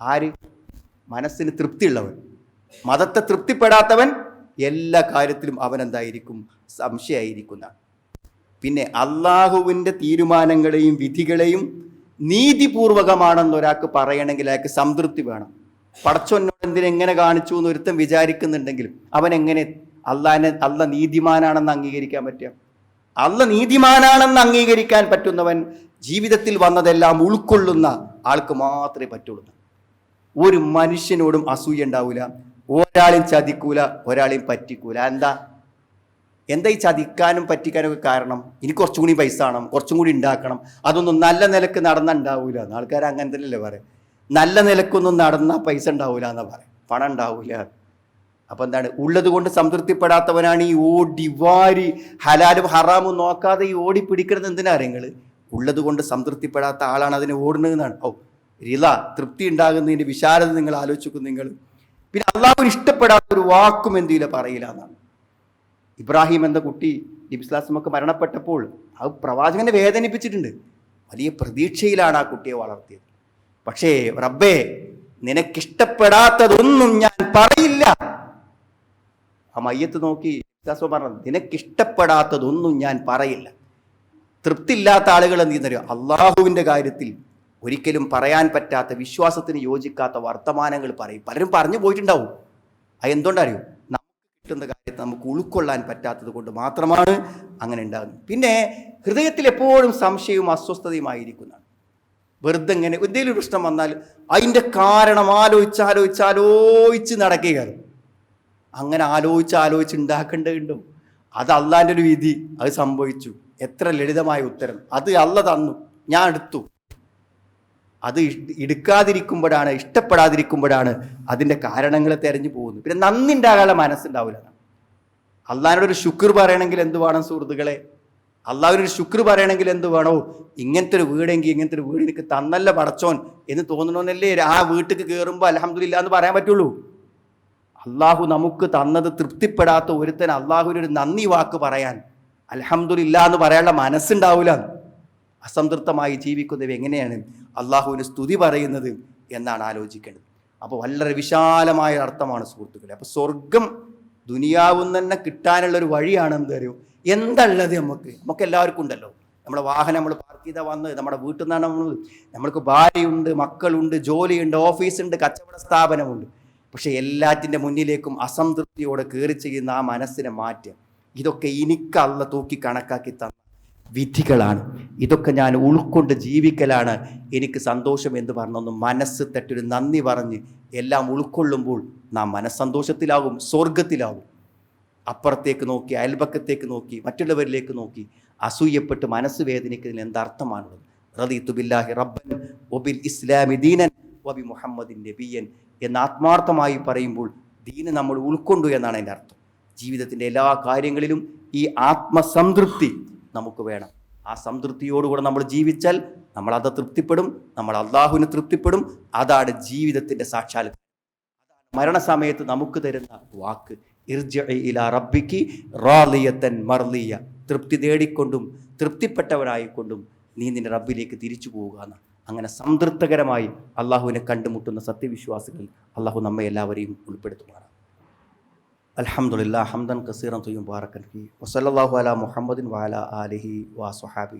ആര്? മനസ്സിന് തൃപ്തിയുള്ളവൻ. മതത്തെ തൃപ്തിപ്പെടാത്തവൻ എല്ലാ കാര്യത്തിലും അവൻ എന്തായിരിക്കും സംശയമായിരിക്കുന്ന പിന്നെ അള്ളാഹുവിന്റെ തീരുമാനങ്ങളെയും വിധികളെയും നീതിപൂർവകമാണെന്നൊരാൾക്ക് പറയണമെങ്കിൽ അയാൾക്ക് സംതൃപ്തി വേണം. പടച്ചൊന്നോട് എന്തിനെങ്ങനെ കാണിച്ചു എന്ന് ഒരുത്തൻ വിചാരിക്കുന്നുണ്ടെങ്കിലും അവൻ എങ്ങനെ അള്ളാഹിനെ അല്ല നീതിമാനാണെന്ന് അംഗീകരിക്കാൻ പറ്റുക? അല്ല നീതിമാനാണെന്ന് അംഗീകരിക്കാൻ പറ്റുന്നവൻ ജീവിതത്തിൽ വന്നതെല്ലാം ഉൾക്കൊള്ളുന്ന ആൾക്ക് മാത്രമേ പറ്റുള്ളൂ. ഒരു മനുഷ്യനോടും അസൂയ ഉണ്ടാവില്ല ഒരാളെയും ചതിക്കൂല ഒരാളെയും പറ്റിക്കൂല. എന്താ? എന്താ ഈ ചതിക്കാനും പറ്റിക്കാനൊക്കെ കാരണം? ഇനി കുറച്ചും കൂടി പൈസ ആണം കുറച്ചും കൂടി ഉണ്ടാക്കണം. അതൊന്നും നല്ല നിലയ്ക്ക് നടന്നുണ്ടാവൂല ആൾക്കാർ അങ്ങനെ തന്നെയല്ലേ പറയാം. നല്ല നിലക്കൊന്നും നടന്നാൽ പൈസ ഉണ്ടാവൂല എന്നാ പറയാം. പണം ഉണ്ടാവൂല. അപ്പൊ എന്താണ്? ഉള്ളത് കൊണ്ട് സംതൃപ്തിപ്പെടാത്തവനാണ് ഈ ഓടി വാരി ഹലാലും ഹറാമും നോക്കാതെ ഈ ഓടി പിടിക്കുന്നത് എന്തിനാ നിങ്ങൾ ഉള്ളത് കൊണ്ട് സംതൃപ്തിപ്പെടാത്ത ആളാണ് അതിനെ ഓടുന്നതെന്നാണ്. ഓ റില തൃപ്തി ഉണ്ടാകുന്നതിന്റെ വിശാലത നിങ്ങൾ ആലോചിക്കും നിങ്ങൾ പിന്നെ അള്ളാഹുവിന് ഇഷ്ടപ്പെടാത്ത ഒരു വാക്കും എന്തില്ല പറയില്ല എന്നാണ്. ഇബ്രാഹിം എന്ന കുട്ടി നബിസ്ലാസ്മക്ക് മരണപ്പെട്ടപ്പോൾ ആ പ്രവാചകനെ വേദനിപ്പിച്ചിട്ടുണ്ട്. വലിയ പ്രതീക്ഷയിലാണ് ആ കുട്ടിയെ വളർത്തിയത്. പക്ഷേ റബ്ബേ നിനക്കിഷ്ടപ്പെടാത്തതൊന്നും ഞാൻ പറയില്ല. ആ മയ്യത്ത് നോക്കി വിശ്വാസം പറഞ്ഞു നിനക്കിഷ്ടപ്പെടാത്തതൊന്നും ഞാൻ പറയില്ല. തൃപ്തില്ലാത്ത ആളുകൾ എന്ത് ചെയ്യുന്നറിയോ? അള്ളാഹുവിന്റെ കാര്യത്തിൽ ഒരിക്കലും പറയാൻ പറ്റാത്ത വിശ്വാസത്തിന് യോജിക്കാത്ത വർത്തമാനങ്ങൾ പറയും. പലരും പറഞ്ഞു പോയിട്ടുണ്ടാവും. അത് എന്തുകൊണ്ടറിയോ? കിട്ടുന്ന കാര്യത്തെ നമുക്ക് ഉൾക്കൊള്ളാൻ പറ്റാത്തത് കൊണ്ട് മാത്രമാണ് അങ്ങനെ ഉണ്ടാകുന്നത്. പിന്നെ ഹൃദയത്തിൽ എപ്പോഴും സംശയവും അസ്വസ്ഥതയുമായിരിക്കുന്നതാണ് വെറുതെ ഇങ്ങനെ എന്തെങ്കിലും പ്രശ്നം വന്നാൽ അതിന്റെ കാരണം ആലോചിച്ച് ആലോചിച്ച് ആലോചിച്ച് നടക്കുകയാണ്. അങ്ങനെ ആലോചിച്ച് ആലോചിച്ച് ഉണ്ടാക്കേണ്ടതുണ്ടോ അത് അള്ളാന്റെ ഒരു വിധി. അത് സംഭവിച്ചു. എത്ര ലളിതമായ ഉത്തരം. അത് അള്ള തന്നു. ഞാൻ എടുത്തു. അത് എടുക്കാതിരിക്കുമ്പോഴാണ് ഇഷ്ടപ്പെടാതിരിക്കുമ്പോഴാണ് അതിന്റെ കാരണങ്ങളെ തെരഞ്ഞു പോകുന്നത്. പിന്നെ നന്ദി ഉണ്ടാകാനുള്ള മനസ്സുണ്ടാവില്ല അള്ളാഹിനോട് ഒരു ശുക്ർ പറയണമെങ്കിൽ എന്ത് വേണം സുഹൃത്തുക്കളെ? അള്ളാഹുവിനൊരു ശുക്ർ പറയണമെങ്കിൽ എന്ത് വേണോ? ഇങ്ങനത്തെ ഒരു വീടെങ്കിൽ ഇങ്ങനത്തെ ഒരു വീട് എനിക്ക് തന്നല്ല പടച്ചോൻ എന്ന് തോന്നണമെന്നല്ലേ ആ വീട്ടിൽ കയറുമ്പോൾ അലഹമില്ല എന്ന് പറയാൻ പറ്റുള്ളൂ. അള്ളാഹു നമുക്ക് തന്നത് തൃപ്തിപ്പെടാത്ത ഒരുത്തൻ അള്ളാഹുവിനൊരു നന്ദി വാക്ക് പറയാൻ അലഹമില്ല എന്ന് പറയാനുള്ള മനസ്സുണ്ടാവില്ല അസംതൃപ്തമായി ജീവിക്കുന്നത് എങ്ങനെയാണ്? അള്ളാഹുവിന് സ്തുതി പറയുന്നത് എന്നാണ് ആലോചിക്കേണ്ടത്. അപ്പോൾ വളരെ വിശാലമായ അർത്ഥമാണ് സുഹൃത്തുക്കളെ. അപ്പോൾ സ്വർഗം ദുനിയാവും തന്നെ കിട്ടാനുള്ള ഒരു വഴിയാണ് എന്ത് അറിയോ? എന്തള്ളത് നമുക്ക്? നമുക്ക് എല്ലാവർക്കും ഉണ്ടല്ലോ. നമ്മുടെ വാഹനം നമ്മൾ പാർക്ക് ചെയ്താൽ വന്ന് നമ്മുടെ വീട്ടിൽ നിന്നാണ് നമ്മൾ നമ്മൾക്ക് ഭാര്യയുണ്ട് മക്കളുണ്ട് ജോലിയുണ്ട് ഓഫീസുണ്ട് കച്ചവട സ്ഥാപനമുണ്ട്. പക്ഷെ എല്ലാറ്റിന്റെ മുന്നിലേക്കും അസംതൃപ്തിയോടെ കയറി ചെയ്യുന്ന ആ മനസ്സിനെ മാറ്റുക ഇതൊക്കെ എനിക്കല്ല തൂക്കി കണക്കാക്കി തന്ന വിധികളാണ്. ഇതൊക്കെ ഞാൻ ഉൾക്കൊണ്ട് ജീവിക്കലാണ്. എനിക്ക് സന്തോഷം എന്ന് പറഞ്ഞൊന്ന് മനസ്സ് തട്ടൊരു നന്ദി പറഞ്ഞ് എല്ലാം ഉൾക്കൊള്ളുമ്പോൾ നാം മനസ്സന്തോഷത്തിലാകും സ്വർഗത്തിലാകും അപ്പുറത്തേക്ക് നോക്കി അയൽപക്കത്തേക്ക് നോക്കി മറ്റുള്ളവരിലേക്ക് നോക്കി അസൂയപ്പെട്ട് മനസ്സ് വേദനിക്കുന്നതിൽ എന്തർത്ഥമാണുള്ളത് റദീത്തു ബില്ലാഹി റബ്ബൻ ഒബിൽ ഇസ്ലാമി ദീനൻ വബി മുഹമ്മദിൻ നബിയൻ എന്ന് ആത്മാർത്ഥമായി പറയുമ്പോൾ ദീന് നമ്മൾ ഉൾക്കൊണ്ടു എന്നാണ് അതിന്റെ അർത്ഥം. ജീവിതത്തിന്റെ എല്ലാ കാര്യങ്ങളിലും ഈ ആത്മസംതൃപ്തി നമുക്ക് വേണം. ആ സംതൃപ്തിയോടുകൂടെ നമ്മൾ ജീവിച്ചാൽ നമ്മൾ അത് തൃപ്തിപ്പെടും നമ്മൾ അള്ളാഹുവിന് തൃപ്തിപ്പെടും. അതാണ് ജീവിതത്തിന്റെ സാക്ഷാത്കാരം മരണസമയത്ത് നമുക്ക് തരുന്ന വാക്ക്. ഇർജിഇ ഇലാ റബ്ബിക്ക് റാലിയത്തൻ മർലിയ. തൃപ്തി തേടിക്കൊണ്ടും തൃപ്തിപ്പെട്ടവരായിക്കൊണ്ടും നീ നിന്റെ റബ്ബിലേക്ക് തിരിച്ചു പോവുക എന്ന് അങ്ങനെ സംതൃപ്തകരമായി അള്ളാഹുവിനെ കണ്ടുമുട്ടുന്ന സത്യവിശ്വാസികൾ അള്ളാഹു നമ്മെ എല്ലാവരെയും ഉൾപ്പെടുത്തുമാറാണ്. അലഹമുല്ല ഹംദൻ കസീറൻ തുയ്യും ബാറക്കൻ ഫി. വസല്ലല്ലാഹു അലാ മുഹമ്മദിൻ വാല ആലിഹി വാ സുഹാബി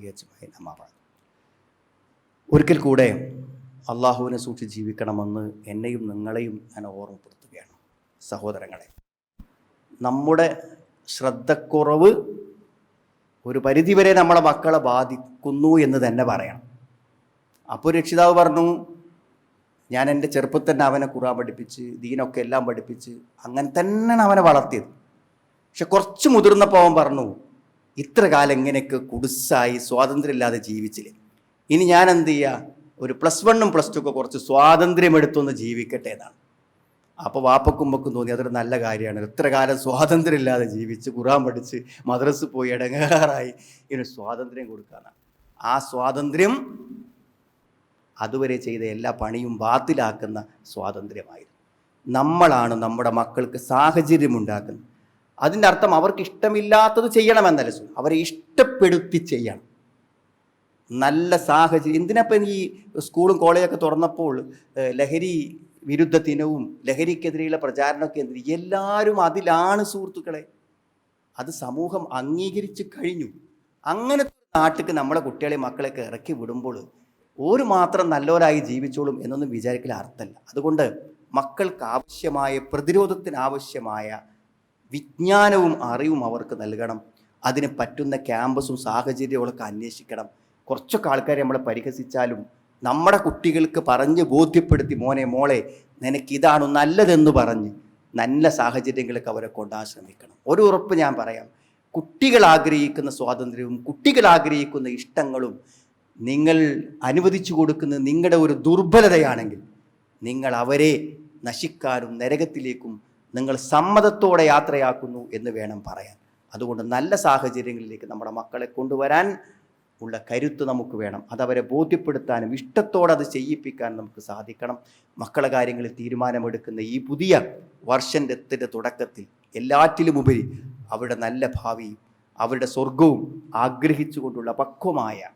ബഅദ്. ഒരിക്കൽ കൂടെ അള്ളാഹുവിനെ സൂക്ഷിച്ച് ജീവിക്കണമെന്ന് എന്നെയും നിങ്ങളെയും ഞാൻ ഓർമ്മപ്പെടുത്തുകയാണ്. സഹോദരങ്ങളെ നമ്മുടെ ശ്രദ്ധക്കുറവ് ഒരു പരിധിവരെ നമ്മളെ മക്കളെ ബാധിക്കുന്നു എന്ന് തന്നെ പറയണം. അപ്പോൾ രക്ഷിതാവ് പറഞ്ഞു ഞാൻ എന്റെ ചെറുപ്പത്തിൽ തന്നെ അവനെ കുറാൻ പഠിപ്പിച്ച് ദീനൊക്കെ എല്ലാം പഠിപ്പിച്ച് അങ്ങനെ തന്നെയാണ് അവനെ വളർത്തിയത്. പക്ഷെ കുറച്ച് മുതിർന്നപ്പോൾ അവൻ പറഞ്ഞു ഇത്ര കാലം ഇങ്ങനെയൊക്കെ കുടുസായി സ്വാതന്ത്ര്യമില്ലാതെ ജീവിച്ചില്ലേ. ഇനി ഞാൻ എന്ത് ചെയ്യുക ഒരു പ്ലസ് വണ്ണും പ്ലസ് ടു ഒക്കെ കുറച്ച് സ്വാതന്ത്ര്യം എടുത്തൊന്ന് ജീവിക്കട്ടെ എന്നാണ്. അപ്പോൾ വാപ്പക്കുമ്പക്കും തോന്നി അതൊരു നല്ല കാര്യമാണ്. ഇത്ര കാലം സ്വാതന്ത്ര്യമില്ലാതെ ജീവിച്ച് ഖുറാൻ പഠിച്ച് മദ്രസ് പോയി ഇടങ്ങാറായി. ഇതിന് സ്വാതന്ത്ര്യം കൊടുക്കാനാണ്. ആ സ്വാതന്ത്ര്യം അതുവരെ ചെയ്ത എല്ലാ പണിയും ബാത്തിലാക്കുന്ന സ്വാതന്ത്ര്യമായിരുന്നു. നമ്മളാണ് നമ്മുടെ മക്കൾക്ക് സാഹചര്യമുണ്ടാക്കുന്നത്. അതിന്റെ അർത്ഥം അവർക്ക് ഇഷ്ടമില്ലാത്തത് ചെയ്യണമെന്നല്ല അവരെ ഇഷ്ടപ്പെടുത്തി ചെയ്യണം. നല്ല സാഹചര്യം. എന്തിനപ്പം ഈ സ്കൂളും കോളേജൊക്കെ തുറന്നപ്പോൾ ലഹരി വിരുദ്ധ ദിനവും ലഹരിക്കെതിരെയുള്ള പ്രചാരണമൊക്കെ എന്തിന് എല്ലാവരും അതിലാണ് സുഹൃത്തുക്കളെ. അത് സമൂഹം അംഗീകരിച്ച് കഴിഞ്ഞു. അങ്ങനത്തെ ഒരു നാട്ടിക്ക് നമ്മളെ കുട്ടികളെ മക്കളെയൊക്കെ ഇറക്കി വിടുമ്പോൾ ഒരു മാത്രം നല്ലവരായി ജീവിച്ചോളും എന്നൊന്നും വിചാരിക്കൽ അർത്ഥമല്ല അതുകൊണ്ട് മക്കൾക്ക് ആവശ്യമായ പ്രതിരോധത്തിന് ആവശ്യമായ വിജ്ഞാനവും അറിവും അവർക്ക് നൽകണം. അതിന് പറ്റുന്ന ക്യാമ്പസും സാഹചര്യങ്ങളൊക്കെ അന്വേഷിക്കണം. കുറച്ചൊക്കെ ആൾക്കാരെ നമ്മളെ പരിഹസിച്ചാലും നമ്മുടെ കുട്ടികൾക്ക് പറഞ്ഞ് ബോധ്യപ്പെടുത്തി മോനെ മോളെ നിനക്കിതാണ് നല്ലതെന്ന് പറഞ്ഞ് നല്ല സാഹചര്യങ്ങളൊക്കെ അവരെ കൊണ്ടാൻ ശ്രമിക്കണം ഒരു ഉറപ്പ് ഞാൻ പറയാം. കുട്ടികൾ ആഗ്രഹിക്കുന്ന സ്വാതന്ത്ര്യവും കുട്ടികൾ ആഗ്രഹിക്കുന്ന ഇഷ്ടങ്ങളും നിങ്ങൾ അനുവദിച്ചു കൊടുക്കുന്നത് നിങ്ങളുടെ ഒരു ദുർബലതയാണെങ്കിൽ നിങ്ങൾ അവരെ നശിക്കാനും നരകത്തിലേക്കും നിങ്ങൾ സമ്മതത്തോടെ യാത്രയാക്കുന്നു എന്ന് വേണം പറയാൻ. അതുകൊണ്ട് നല്ല സാഹചര്യങ്ങളിലേക്ക് നമ്മുടെ മക്കളെ കൊണ്ടുവരാൻ ഉള്ള കരുത്ത് നമുക്ക് വേണം. അതവരെ ബോധ്യപ്പെടുത്താനും ഇഷ്ടത്തോടെ അത് ചെയ്യിപ്പിക്കാൻ നമുക്ക് സാധിക്കണം. മക്കളെ കാര്യങ്ങളിൽ തീരുമാനമെടുക്കുന്ന ഈ പുതിയ വർഷത്തിന്റെ തുടക്കത്തിൽ എല്ലാറ്റിലുമുപരി അവരുടെ നല്ല ഭാവിയും അവരുടെ സ്വർഗവും ആഗ്രഹിച്ചുകൊണ്ടുള്ള പക്വമായ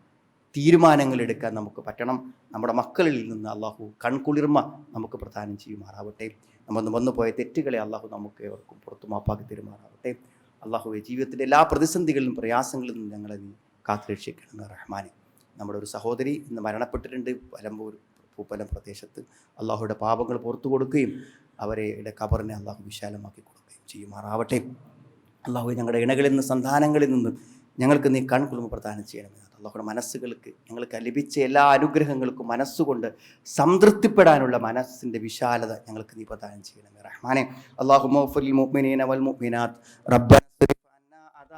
തീരുമാനങ്ങൾ എടുക്കാൻ നമുക്ക് പറ്റണം. നമ്മുടെ മക്കളിൽ നിന്ന് അള്ളാഹു കൺകുളിർമ നമുക്ക് പ്രദാനം ചെയ്യുമാറാവട്ടെ. നമ്മൾ വന്നു പോയ തെറ്റുകളെ അള്ളാഹു നമുക്ക് ഏവർക്കും പുറത്തു മാപ്പാക്കി തരുമാറാവട്ടെ. അള്ളാഹുവെ ജീവിതത്തിന്റെ എല്ലാ പ്രതിസന്ധികളിലും പ്രയാസങ്ങളിൽ നിന്നും ഞങ്ങളെ നീ കാത്തുരക്ഷിക്കണമെന്ന് റഹ്മാനെ. നമ്മുടെ ഒരു സഹോദരി ഇന്ന് മരണപ്പെട്ടിട്ടുണ്ട് പലമ്പൂർ പൂപ്പലം പ്രദേശത്ത്. അള്ളാഹുയുടെ പാപങ്ങൾ പുറത്തു കൊടുക്കുകയും അവരുടെ കബറിനെ അള്ളാഹു വിശാലമാക്കി കൊടുക്കുകയും ചെയ്യുമാറാവട്ടെ. അള്ളാഹു ഞങ്ങളുടെ ഇണകളിൽ നിന്ന് സന്താനങ്ങളിൽ നിന്നും ഞങ്ങൾക്ക് നീ കൺകുളിമ പ്രദാനം ചെയ്യണമെന്ന് അള്ളാഹുടെ മനസ്സുകൾക്ക് ഞങ്ങൾക്ക് ലഭിച്ച എല്ലാ അനുഗ്രഹങ്ങൾക്കും മനസ്സുകൊണ്ട് സംതൃപ്തിപ്പെടാനുള്ള മനസ്സിന്റെ വിശാലത ഞങ്ങൾക്ക് നീ പ്രദാനം ചെയ്യണം. റഹ്മാനെ. അള്ളാഹു മൗഫുൽ മുഅ്മിനീന വൽ മുഅ്മിനാത്ത്. റബ്ബ